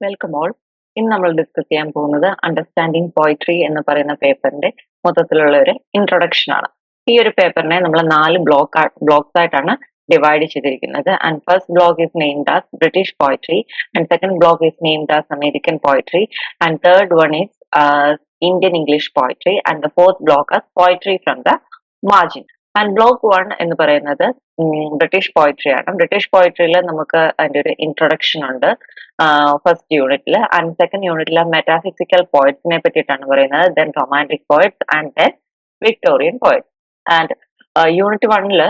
Welcome all ഇന്ന് നമ്മൾ discuss ചെയ്യാൻ പോകുന്നത് അണ്ടർസ്റ്റാൻഡിങ് പോയിട്രി എന്ന് പറയുന്ന പേപ്പറിന്റെ മൊത്തത്തിലുള്ള ഒരു ഇൻട്രൊഡക്ഷൻ ആണ്. ഈ ഒരു പേപ്പറിനെ നമ്മൾ നാല് ബ്ലോക്ക് ബ്ലോക്സ് ആയിട്ടാണ് ഡിവൈഡ് ചെയ്തിരിക്കുന്നത്. And first block is named as British poetry and second block is named as American poetry and third one is Indian English poetry and the fourth block as poetry from the margin and block one എന്ന് പറയുന്നത് British poetry ആണ്. British പോയിട്രിയിൽ നമുക്ക് അതിന്റെ ഒരു introduction ഉണ്ട്. First യൂണിറ്റിൽ and second യൂണിറ്റിൽ മെറ്റാഫിസിക്കൽ പോയിറ്റ്സിനെ പറ്റിയിട്ടാണ് പറയുന്നത്. Then romantic poets and then Victorian poets and unit വണ്ണിൽ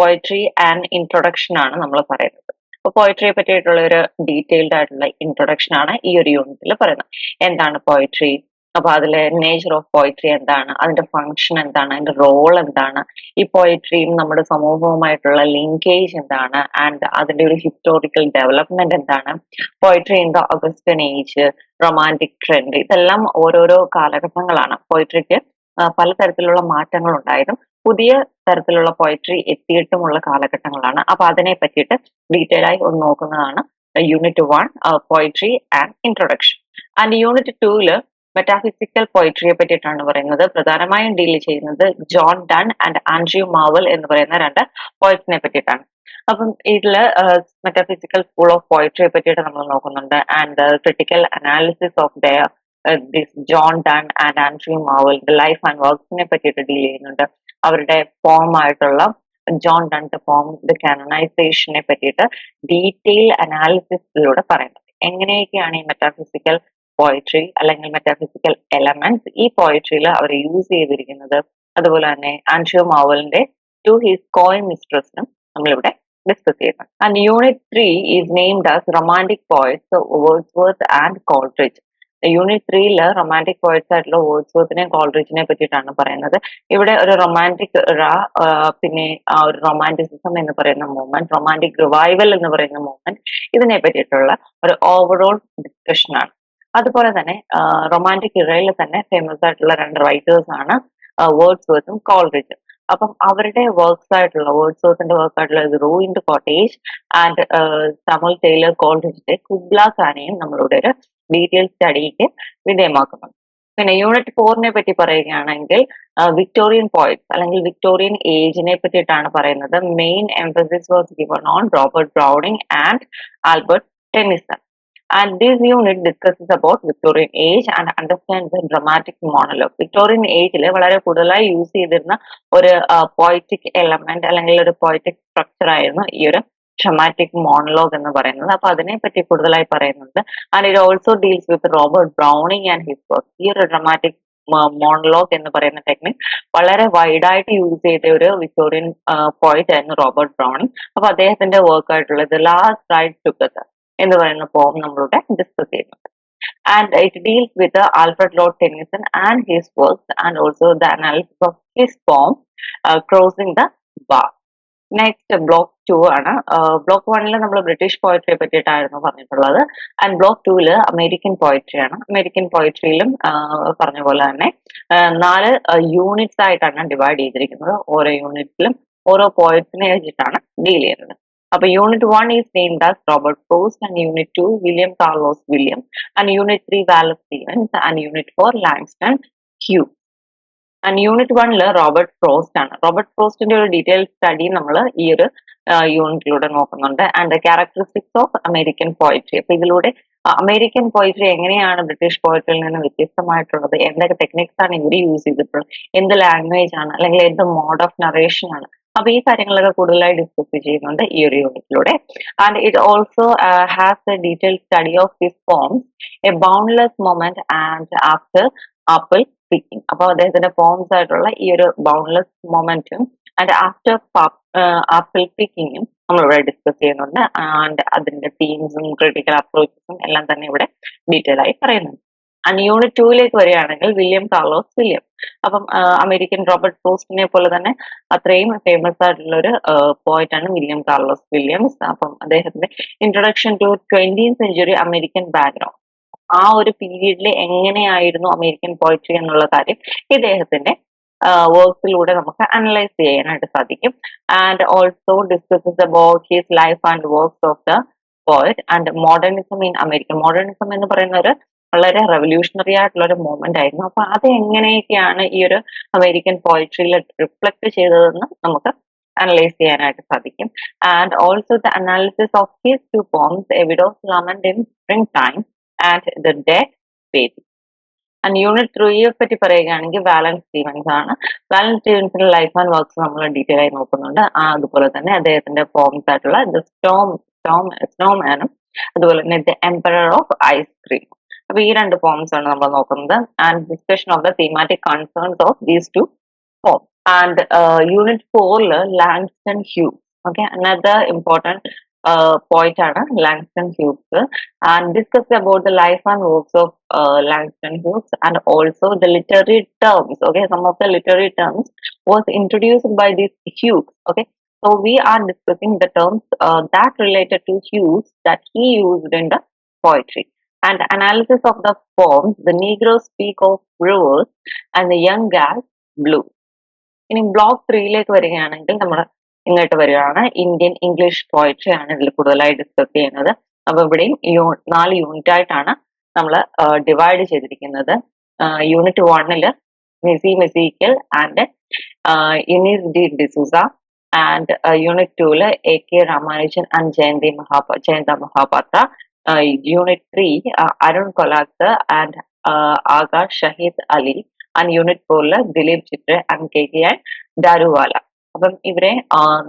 പോയിട്രി ആൻഡ് ഇൻട്രൊഡക്ഷൻ ആണ് നമ്മൾ പറയുന്നത്. അപ്പൊ പോയിട്രിയെ പറ്റിയിട്ടുള്ള ഒരു ഡീറ്റെയിൽഡ് ആയിട്ടുള്ള ഇൻട്രൊഡക്ഷൻ ആണ് ഈ ഒരു യൂണിറ്റിൽ പറയുന്നത്. എന്താണ് പോയിട്രി അപ്പൊ അതിലെ നേച്ചർ ഓഫ് പോയിട്രി എന്താണ്? അതിന്റെ ഫങ്ഷൻ എന്താണ്? അതിന്റെ റോൾ എന്താണ്? ഈ പോയിട്രിയും നമ്മുടെ സമൂഹവുമായിട്ടുള്ള ലിങ്കേജ് എന്താണ്? ആൻഡ് അതിന്റെ ഒരു ഹിസ്റ്റോറിക്കൽ ഡെവലപ്മെന്റ് എന്താണ്? Poetry in the Augustan age romantic trend ഇതെല്ലാം ഓരോരോ കാലഘട്ടങ്ങളാണ്. പോയിട്രിക്ക് പലതരത്തിലുള്ള മാറ്റങ്ങൾ ഉണ്ടായതും പുതിയ തരത്തിലുള്ള പോയിട്രി എത്തിയിട്ടുമുള്ള കാലഘട്ടങ്ങളാണ്. അപ്പൊ അതിനെ പറ്റിയിട്ട് ഡീറ്റെയിൽ ആയി ഒന്ന് നോക്കുന്നതാണ്. Unit one poetry and introduction and unit ടൂവിൽ മെറ്റാഫിസിക്കൽ പോയിട്രിയെ പറ്റിയിട്ടാണ് പറയുന്നത്. പ്രധാനമായും ഡീൽ ചെയ്യുന്നത് John Donne and Andrew Marvell എന്ന് പറയുന്ന രണ്ട് പോയിറ്റ്സിനെ പറ്റിയിട്ടാണ്. അപ്പം ഇതിൽ മെറ്റാഫിസിക്കൽ സ്കൂൾ ഓഫ് പോയിട്രിയെ പറ്റിയിട്ട് നമ്മൾ നോക്കുന്നുണ്ട്. And critical analysis of the this John Donne and Andrew മാവലിന്റെ life and വർക്ക്സിനെ പറ്റിയിട്ട് ഡീൽ ചെയ്യുന്നുണ്ട്. അവരുടെ ഫോം ആയിട്ടുള്ള ജോൺ ഡൺന്റെ ഫോം ദ കാനണൈസേഷനെ പറ്റിയിട്ട് ഡീറ്റെയിൽ അനാലിസിസിലൂടെ പറയുന്നത്. എങ്ങനെയൊക്കെയാണ് ഈ മെറ്റാഫിസിക്കൽ പോയിട്രി അല്ലെങ്കിൽ മെറ്റാഫിസിക്കൽ എലമെന്റ്സ് ഈ പോയട്രിയിൽ അവർ യൂസ് ചെയ്തിരിക്കുന്നത് അതുപോലെ തന്നെ ആൻഷിയോ മാവലിന്റെ ടു ഹിസ് കോയ് മിസ്ട്രസിനും നമ്മളിവിടെ ഡിസ്കസ് ചെയ്യുന്നത് and unit three is named as romantic poets Wordsworth and Coleridge unit ത്രീയിൽ റൊമാന്റിക് പോയിറ്റ്സ് ആയിട്ടുള്ള വേർഡ്സ്വർത്തിനെയും കോൾട്രിച്ചിനെ പറ്റിയിട്ടാണ് പറയുന്നത്. ഇവിടെ ഒരു റൊമാന്റിക് പിന്നെ ഒരു റൊമാന്റിസിസം എന്ന് പറയുന്ന മൂവ്മെന്റ് റൊമാന്റിക് റിവൈവൽ എന്ന് പറയുന്ന മൂവ്മെന്റ് ഇതിനെ പറ്റിയിട്ടുള്ള ഒരു ഓവറോൾ ഡിസ്കഷൻ ആണ്. അതുപോലെ തന്നെ റൊമാന്റിക് ഇറയിൽ തന്നെ ഫേമസ് ആയിട്ടുള്ള രണ്ട് റൈറ്റേഴ്സ് ആണ് വേർഡ്സ് വർത്തും കോൾറിജും അപ്പം അവരുടെ വർക്ക്സ് ആയിട്ടുള്ള വേർഡ്സ് വർത്തിന്റെ വർക്ക് ആയിട്ടുള്ള ruin the cottage and Samuel Taylor കോൾറിജിന്റെ Kubla ഖാനെയും നമ്മളുടെ ഒരു ഡീറ്റെയിൽ സ്റ്റഡിക്ക് വിധേയമാക്കുന്നുണ്ട്. പിന്നെ യൂണിറ്റ് ഫോറിനെ പറ്റി പറയുകയാണെങ്കിൽ വിക്ടോറിയൻ പോയിറ്റ്സ് അല്ലെങ്കിൽ വിക്ടോറിയൻ ഏജിനെ പറ്റിയിട്ടാണ് പറയുന്നത്. Main emphasis was given on Robert Browning and Albert Tennyson and this unit discusses about Victorian age and understands the dramatic monologue. Victorian ഏജിൽ വളരെ കൂടുതലായി യൂസ് ചെയ്തിരുന്ന ഒരു പോയറ്റിക് എലമെന്റ് അല്ലെങ്കിൽ ഒരു പോയറ്റിക് സ്ട്രക്ചർ ആയിരുന്നു ഈ ഒരു ഡ്രമാറ്റിക് മോണലോഗ് എന്ന് പറയുന്നത്. അപ്പൊ അതിനെ പറ്റി കൂടുതലായി പറയുന്നുണ്ട്. And it also deals with Robert Browning and his work ഈ ഒരു ഡ്രമാറ്റിക് മോണലോഗ് എന്ന് പറയുന്ന ടെക്നിക് വളരെ വൈഡായിട്ട് യൂസ് ചെയ്ത ഒരു വിക്ടോറിയൻ പോയിറ്റ് ആയിരുന്നു റോബർട്ട് ബ്രൗണിങ് അപ്പൊ അദ്ദേഹത്തിന്റെ വർക്ക് ആയിട്ടുള്ള ആയിട്ടുള്ളത് ലാസ്റ്റ് റൈറ്റ് ടുഗദർ എന്ന് പറയുന്ന പോം നമ്മളുടെ ഡിസ്കസ് ചെയ്യുന്നുണ്ട്. And it deals with Alfred Lord Tennyson and his works and also the analysis of his poem crossing the bar next block two ആണ്. ബ്ലോക്ക് വണ്ണിൽ നമ്മൾ ബ്രിട്ടീഷ് പോയട്രിയെ പറ്റിയിട്ടായിരുന്നു പറഞ്ഞിട്ടുള്ളത്. ആൻഡ് ബ്ലോക്ക് ടുവിൽ അമേരിക്കൻ പോയട്രി ആണ്. അമേരിക്കൻ പോയട്രിയിലും പറഞ്ഞ പോലെ തന്നെ നാല് യൂണിറ്റ്സ് ആയിട്ടാണ് ഡിവൈഡ് ചെയ്തിരിക്കുന്നത്. ഓരോ യൂണിറ്റിലും ഓരോ പോയറ്റ്സിനെ വെച്ചിട്ടാണ് ഡീൽ ചെയ്യുന്നത്. അപ്പൊ unit one is named as Robert Frost and unit two William Carlos William and unit three Wallace Stevens and unit four Langston Hugh and unit വണ്ണിൽ റോബർട്ട് ഫ്രോസ്റ്റ് ആണ്. റോബർട്ട് ഫ്രോസ്റ്റിന്റെ ഒരു ഡീറ്റെയിൽ സ്റ്റഡി നമ്മൾ ഈ ഒരു യൂണിറ്റിലൂടെ നോക്കുന്നുണ്ട്. And characteristics of American poetry അപ്പൊ ഇതിലൂടെ അമേരിക്കൻ പോയിട്രി എങ്ങനെയാണ് ബ്രിട്ടീഷ് പോയിട്രിയിൽ നിന്ന് വ്യത്യസ്തമായിട്ടുള്ളത്? എന്തൊക്കെ ടെക്നിക്സ് ആണ് ഇവർ യൂസ് ചെയ്തിട്ടുള്ളത്? എന്ത് ലാംഗ്വേജ് ആണ്? അല്ലെങ്കിൽ എന്ത് മോഡ് ഓഫ് നറേഷൻ ആണ്? അപ്പൊ ഈ കാര്യങ്ങളൊക്കെ കൂടുതലായി ഡിസ്കസ് ചെയ്യുന്നുണ്ട് ഈ ഒരു യൂണിറ്റിലൂടെ and it also has a detail study of his poems a boundless moment and after apple picking അപ്പൊ അദ്ദേഹത്തിന്റെ ഫോംസ് ആയിട്ടുള്ള ഈ ഒരു ബൗണ്ട്ലെസ് മൊമെന്റും ആൻഡ് ആഫ്റ്റർ ആപ്പിൾ പിക്കിങ്ങും നമ്മളിവിടെ ഡിസ്കസ് ചെയ്യുന്നുണ്ട്. ആൻഡ് അതിന്റെ തീംസും ക്രിട്ടിക്കൽ അപ്രോച്ചസും എല്ലാം തന്നെ ഇവിടെ ഡീറ്റെയിൽ ആയി പറയുന്നുണ്ട്. ആൻഡ് യൂണിറ്റ് ടൂയിലേക്ക് വരികയാണെങ്കിൽ വില്യം കാർലോസ് വില്യം അപ്പം അമേരിക്കൻ റോബർട്ട് പോസ്റ്റിനെ പോലെ തന്നെ അത്രയും ഫേമസ് ആയിട്ടുള്ള ഒരു പോയിന്റ് ആണ് വില്യം കാർലോസ് വില്യംസ് അപ്പം അദ്ദേഹത്തിന്റെ introduction to twentieth century American background ആ ഒരു പീരീഡിൽ എങ്ങനെയായിരുന്നു അമേരിക്കൻ പോയിട്രി എന്നുള്ള കാര്യം ഇദ്ദേഹത്തിന്റെ വർക്ക്സിലൂടെ നമുക്ക് അനലൈസ് ചെയ്യാനായിട്ട് സാധിക്കും. And also discusses about his life and works of the poet and modernism in America modernism എന്ന് പറയുന്ന ഒരു വളരെ റെവല്യൂഷണറി ആയിട്ടുള്ള ഒരു മൂവ്മെന്റ് ആയിരുന്നു. അപ്പൊ അത് എങ്ങനെയൊക്കെയാണ് ഈ ഒരു അമേരിക്കൻ പോയിട്രിയിൽ റിഫ്ലക്ട് ചെയ്തതെന്ന് നമുക്ക് അനലൈസ് ചെയ്യാനായിട്ട് സാധിക്കും. And also the analysis of his two poems a lament in spring time and the dead baby and unit ത്രീയെ പറ്റി പറയുകയാണെങ്കിൽ വാലൻസ് സ്റ്റീവൻസ് ആണ്. വാലൻസ് സ്റ്റീവൻസിന്റെ ലൈഫ് ആൻഡ് വർക്ക്സ് നമ്മൾ ഡീറ്റെയിൽ ആയി നോക്കുന്നുണ്ട്. അതുപോലെ തന്നെ അദ്ദേഹത്തിന്റെ ഫോംസ് ആയിട്ടുള്ള ദ സ്റ്റോം സ്റ്റോം സ്നോമാനും അതുപോലെ തന്നെ ദ എംപറർ ഓഫ് ഐസ്ക്രീം അപ്പൊ ഈ രണ്ട് ഫോംസ് ആണ് നമ്മൾ നോക്കുന്നത്. And discussion of the thematic concerns of these two poem and unit ഫോറിൽ Langston Hughes okay another important point ആണ് Langston Hughes and discuss about the life and works of Langston Hughes and also the literary terms okay some of the literary terms was introduced by this Hughes okay So we are discussing the terms uh, that related to Hughes that he used in the poetry. And analysis of the forms, the Negroes speak of rivers and the young gal blue. ഇനി block ത്രീയിലേക്ക് വരികയാണെങ്കിൽ നമ്മൾ ഇങ്ങോട്ട് വരികയാണ്. Indian English poetry ആണ് ഇതിൽ കൂടുതലായി discuss ചെയ്യുന്നത്. അപ്പൊ ഇവിടെയും നാല് യൂണിറ്റ് ആയിട്ടാണ് നമ്മൾ ഡിവൈഡ് ചെയ്തിരിക്കുന്നത്. യൂണിറ്റ് വണ്ണിൽ മിസി Ezekiel and Eunice de D'Souza and unit tool A K Ramanujan and Jayanti മഹാപ Jayanta Mahapatra unit three Arun Kolath and Akash Shahid Ali and unit ഫോറിൽ Dilip Chitre and K K and Daruwalla. അപ്പം ഇവരെ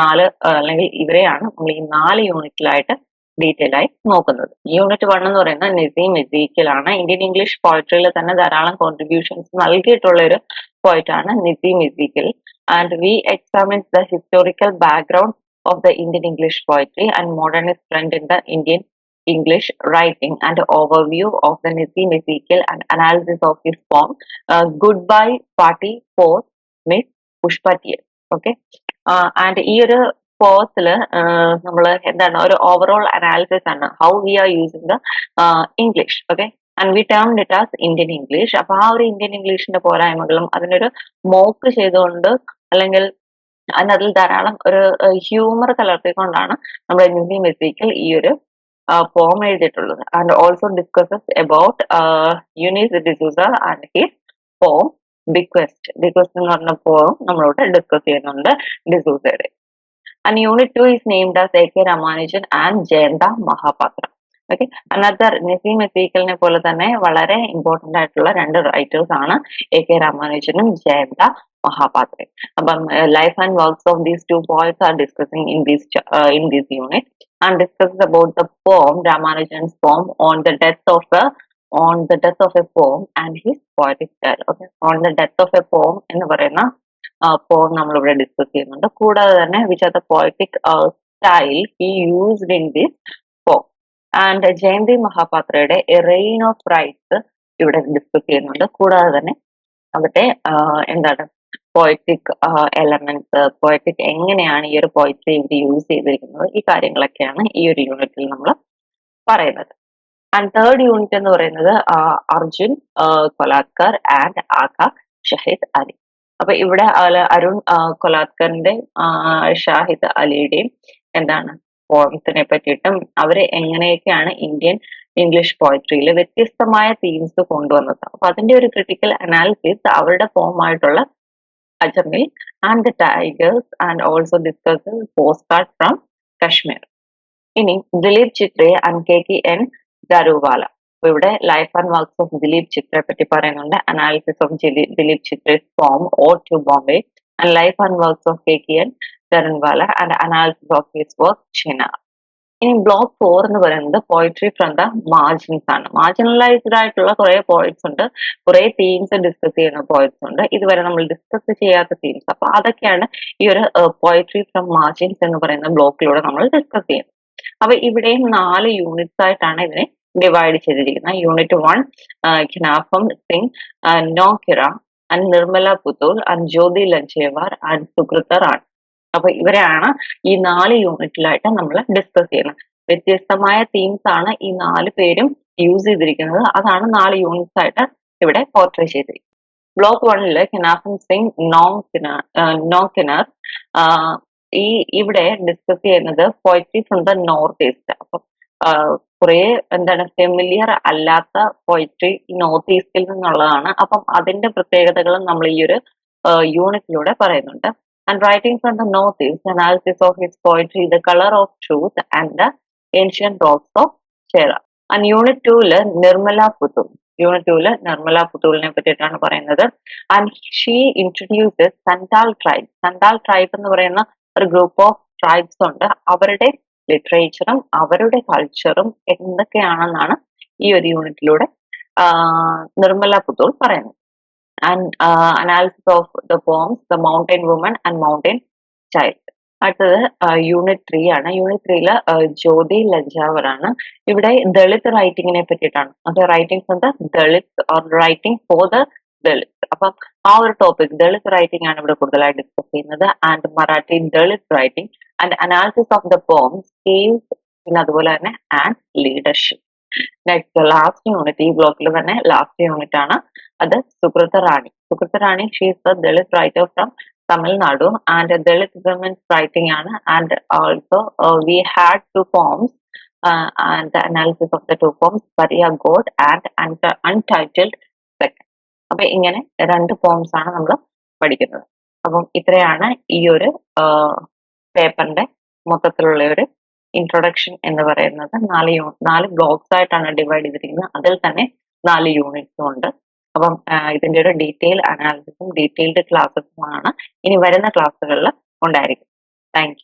നാല് അല്ലെങ്കിൽ ഇവരെയാണ് നമ്മൾ ഈ നാല് യൂണിറ്റിലായിട്ട് ഡീറ്റെയിൽ ആയി നോക്കുന്നത്. യൂണിറ്റ് വൺ എന്ന് പറയുന്നത് നസീം ഇസീക്കലാണ് ഇന്ത്യൻ ഇംഗ്ലീഷ് പോയിട്രിയിൽ തന്നെ ധാരാളം കോൺട്രിബ്യൂഷൻസ് നൽകിയിട്ടുള്ള ഒരു പോയിട്ടാണ് Nissim Ezekiel and we examines the historical background of the Indian English poetry and modernist trend in the Indian English writing and overview of the Nizam Ezekiel and analysis of his poem uh, Goodbye Party for Miss Pushpatiya. Okay and ഈ ഒരു കോഴ്സിൽ നമ്മൾ എന്താണ് ഒരു overall analysis ആണ് how we are using the English okay and we term it as Indian English അപ്പൊ ആ ഒരു ഇന്ത്യൻ ഇംഗ്ലീഷിന്റെ പോരായ്മകളും അതിനൊരു മോക്ക് ചെയ്തുകൊണ്ട് അല്ലെങ്കിൽ അതിനതിൽ ധാരാളം ഒരു ഹ്യൂമർ കലർത്തിക്കൊണ്ടാണ് നമ്മുടെ നിസി മെസ്സിക്കൽ ഈ ഒരു പോം എഴുതിയിട്ടുള്ളത്. And also discusses about Eunice de Souza and his poem bequest bequest എന്ന് പറഞ്ഞ പോം നമ്മളോട് ഡിസ്കസ് ചെയ്യുന്നുണ്ട് ഡിസൂസയുടെ and unit two is named as A K Ramanujan and Jayanta Mahapatra okay another Nissim എസീക്കലിനെ പോലെ തന്നെ വളരെ ഇമ്പോർട്ടന്റ് ആയിട്ടുള്ള രണ്ട് റൈറ്റേഴ്സ് ആണ് എ കെ രാമാനുജനും ജയന്ത മഹാപാത്രയും അപ്പം life and works of these two poets are discussing in these in these unit and discusses about the poem Ramanujan's poem on the death of a on the death of a poem and his poetic style. Okay, on the death of a poem എന്ന് പറയുന്ന പോം നമ്മളിവിടെ discuss ചെയ്യുന്നുണ്ട്. കൂടാതെ തന്നെ which are the poetic style he used in this poem and Jayanti മഹാപാത്രയുടെ a rain of rites ഇവിടെ discuss ചെയ്യുന്നുണ്ട്. കൂടാതെ തന്നെ അവിടെ എന്താണ് പോയറ്റിക് എലമെന്റ്സ് പോയറ്റിക് എങ്ങനെയാണ് ഈ ഒരു പോയട്രി ഇവിടെ യൂസ് ചെയ്തിരിക്കുന്നത്? ഈ കാര്യങ്ങളൊക്കെയാണ് ഈ ഒരു യൂണിറ്റിൽ നമ്മൾ പറയുന്നത്. ആൻഡ് തേർഡ് യൂണിറ്റ് എന്ന് പറയുന്നത് അർജുൻ കൊലാത്കർ ആൻഡ് ആക ഷഹീദ് അലി. അപ്പൊ ഇവിടെ അരുൺ കൊലാത്കറിന്റെ ഷാഹിദ് അലിയുടെയും എന്താണ് പോയംസിനെ പറ്റിയിട്ടും അവർ എങ്ങനെയൊക്കെയാണ് ഇന്ത്യൻ ഇംഗ്ലീഷ് പോയട്രിയിൽ വ്യത്യസ്തമായ തീംസ് കൊണ്ടുവന്നത്. അപ്പൊ അതിന്റെ ഒരു ക്രിട്ടിക്കൽ അനാലിസിസ് അവരുടെ ഫോമായിട്ടുള്ള Ajamil and and the tigers and also discusses postcard from Kashmir. ഇനി Dilip Chitre and K K N Daruwalla അപ്പൊ ഇവിടെ life and works of Dilip ചിത്രയെ പറ്റി പറയുന്നുണ്ട്. Analysis of Dilip Chitre's poem ode to Bombay and life and works of K K N Daruwalla and analysis of his work ചിന ഇനി block four എന്ന് പറയുന്നത് poetry from the margins ആണ്. Marginalised ആയിട്ടുള്ള കുറെ poets ഉണ്ട്. കുറെ തീംസ് ഡിസ്കസ് ചെയ്യുന്ന poets ഉണ്ട്. ഇതുവരെ നമ്മൾ ഡിസ്കസ് ചെയ്യാത്ത തീംസ് അപ്പൊ അതൊക്കെയാണ് ഈ ഒരു പോയിട്രി ഫ്രം മാർജിൻസ് എന്ന് പറയുന്ന ബ്ലോക്കിലൂടെ നമ്മൾ ഡിസ്കസ് ചെയ്യുന്നത്. അപ്പൊ ഇവിടെയും നാല് യൂണിറ്റ്സ് ആയിട്ടാണ് ഇതിനെ ഡിവൈഡ് ചെയ്തിരിക്കുന്നത്. Unit one Kynpham Sing Nongkynrih and Nirmala Putul and Jyoti Lanjewar and Sukirtha Rani അപ്പൊ ഇവരാണ് ഈ നാല് യൂണിറ്റിലായിട്ട് നമ്മൾ ഡിസ്കസ് ചെയ്യുന്നത്. വ്യത്യസ്തമായ തീംസ് ആണ് ഈ നാല് പേരും യൂസ് ചെയ്തിരിക്കുന്നത്. അതാണ് നാല് യൂണിറ്റ്സ് ആയിട്ട് ഇവിടെ പോർട്രേ ചെയ്തിരിക്കുന്നത്. ബ്ലോക്ക് വണ്ണിൽ കെനാഫൻ സിംഗ് നോങ് കിന നോ കിനർ ഈ ഇവിടെ ഡിസ്കസ് ചെയ്യുന്നത് poetry from the North East അപ്പം കുറെ എന്താണ് ഫെമിലിയർ അല്ലാത്ത പോയട്രി നോർത്ത് ഈസ്റ്റിൽ നിന്നുള്ളതാണ്. അപ്പം അതിന്റെ പ്രത്യേകതകളും നമ്മൾ ഈ ഒരു യൂണിറ്റിലൂടെ പറയുന്നുണ്ട്. Writing from the North East analysis of his poetry the colour of truth and the ancient rocks of Cherra and unit tool Nirmala പുത്തും യൂണിറ്റ് ടൂൽ നിർമ്മല പുത്തൂലിനെ പറ്റിയിട്ടാണ് പറയുന്നത്. And she introduces Santhal tribe Santhal tribe എന്ന് പറയുന്ന ഒരു ഗ്രൂപ്പ് ഓഫ് ട്രൈബ്സ് ഉണ്ട്. അവരുടെ ലിറ്ററേച്ചറും അവരുടെ കൾച്ചറും എന്തൊക്കെയാണെന്നാണ് ഈ ഒരു യൂണിറ്റിലൂടെ നിർമ്മല പുത്തൂൾ പറയുന്നത്. And analysis of the forms the mountain woman and mountain child. അടുത്തത് യൂണിറ്റ് ത്രീ ആണ്. യൂണിറ്റ് ത്രീയിൽ ജ്യോതി ലജാവർ ആണ് ഇവിടെ ദളിത് റൈറ്റിങ്ങിനെ പറ്റിയിട്ടാണ്. അത് writing from the Dalit or writing for the Dalit. അപ്പം ആ ഒരു ടോപ്പിക് ദളിത് റൈറ്റിംഗ് ആണ് ഇവിടെ കൂടുതലായി ഡിസ്കസ് ചെയ്യുന്നത്. And Marathi Dalit writing and analysis of the schemes പിന്നെ അതുപോലെ തന്നെ and leadership next last unit ഈ ബ്ലോക്കിൽ തന്നെ ലാസ്റ്റ് യൂണിറ്റ് ആണ്. അത് Sukirtha Rani. Sukirtha Rani she's the Dalit writer from Tamil Nadu. And Dalit women's writing ആണ്. And also we had two poems and analysis of the two poems pariah god and untitled second അപ്പൊ ഇങ്ങനെ രണ്ട് forms ആണ് നമ്മൾ പഠിക്കുന്നത്. അപ്പം ഇത്രയാണ് ഈ ഒരു പേപ്പറിന്റെ മൊത്തത്തിലുള്ള ഒരു ഇൻട്രൊഡക്ഷൻ എന്ന് പറയുന്നത് നാല് യൂ നാല് ബ്ലോക്സ് ആയിട്ടാണ് ഡിവൈഡ് ചെയ്തിരിക്കുന്നത്. അതിൽ തന്നെ നാല് യൂണിറ്റ്സും ഉണ്ട്. അപ്പം ഇതിന്റെ ഒരു ഡീറ്റെയിൽ അനാലിസിസും ഡീറ്റെയിൽഡ് ക്ലാസ്സസുമാണ് ഇനി വരുന്ന ക്ലാസ്സുകളിൽ ഉണ്ടായിരിക്കും. താങ്ക്